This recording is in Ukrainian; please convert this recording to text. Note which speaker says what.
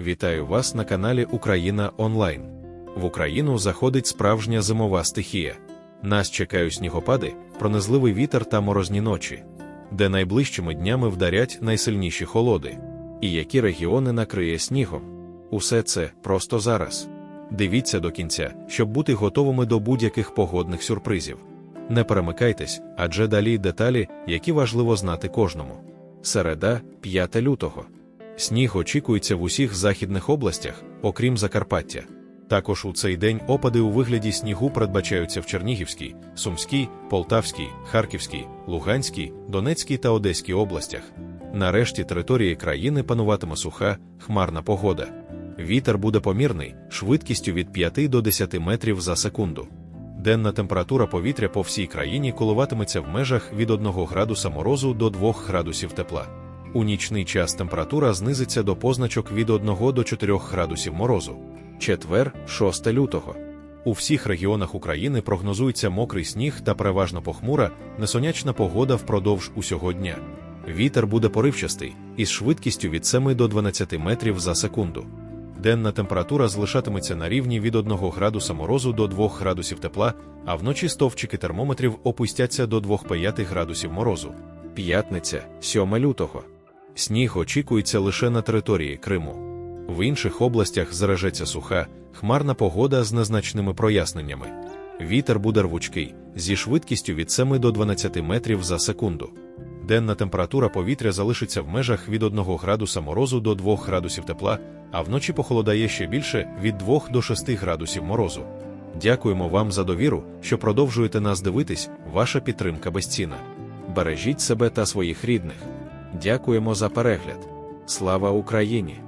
Speaker 1: Вітаю вас на каналі Україна Онлайн. В Україну заходить справжня зимова стихія. Нас чекають снігопади, пронизливий вітер та морозні ночі, де найближчими днями вдарять найсильніші холоди, і які регіони накриє снігом. Усе це просто зараз. Дивіться до кінця, щоб бути готовими до будь-яких погодних сюрпризів. Не перемикайтесь, адже далі деталі, які важливо знати кожному. Середа, 5 лютого. Сніг очікується в усіх західних областях, окрім Закарпаття. Також у цей день опади у вигляді снігу передбачаються в Чернігівській, Сумській, Полтавській, Харківській, Луганській, Донецькій та Одеській областях. Нарешті території країни пануватиме суха, хмарна погода. Вітер буде помірний, швидкістю від 5 до 10 метрів за секунду. Денна температура повітря по всій країні коливатиметься в межах від 1 градуса морозу до 2 градусів тепла. У нічний час температура знизиться до позначок від 1 до 4 градусів морозу. Четвер, 6 лютого. У всіх регіонах України прогнозується мокрий сніг та переважно похмура, несонячна погода впродовж усього дня. Вітер буде поривчастий із швидкістю від 7 до 12 метрів за секунду. Денна температура залишатиметься на рівні від 1 градуса морозу до 2 градусів тепла, а вночі стовпчики термометрів опустяться до 2-5 градусів морозу. П'ятниця, 7 лютого. Сніг очікується лише на території Криму. В інших областях заражеться суха, хмарна погода з незначними проясненнями. Вітер буде рвучкий, зі швидкістю від 7 до 12 метрів за секунду. Денна температура повітря залишиться в межах від 1 градуса морозу до 2 градусів тепла, а вночі похолодає ще більше від 2 до 6 градусів морозу. Дякуємо вам за довіру, що продовжуєте нас дивитись, ваша підтримка безцінна. Бережіть себе та своїх рідних. Дякуємо за перегляд. Слава Україні!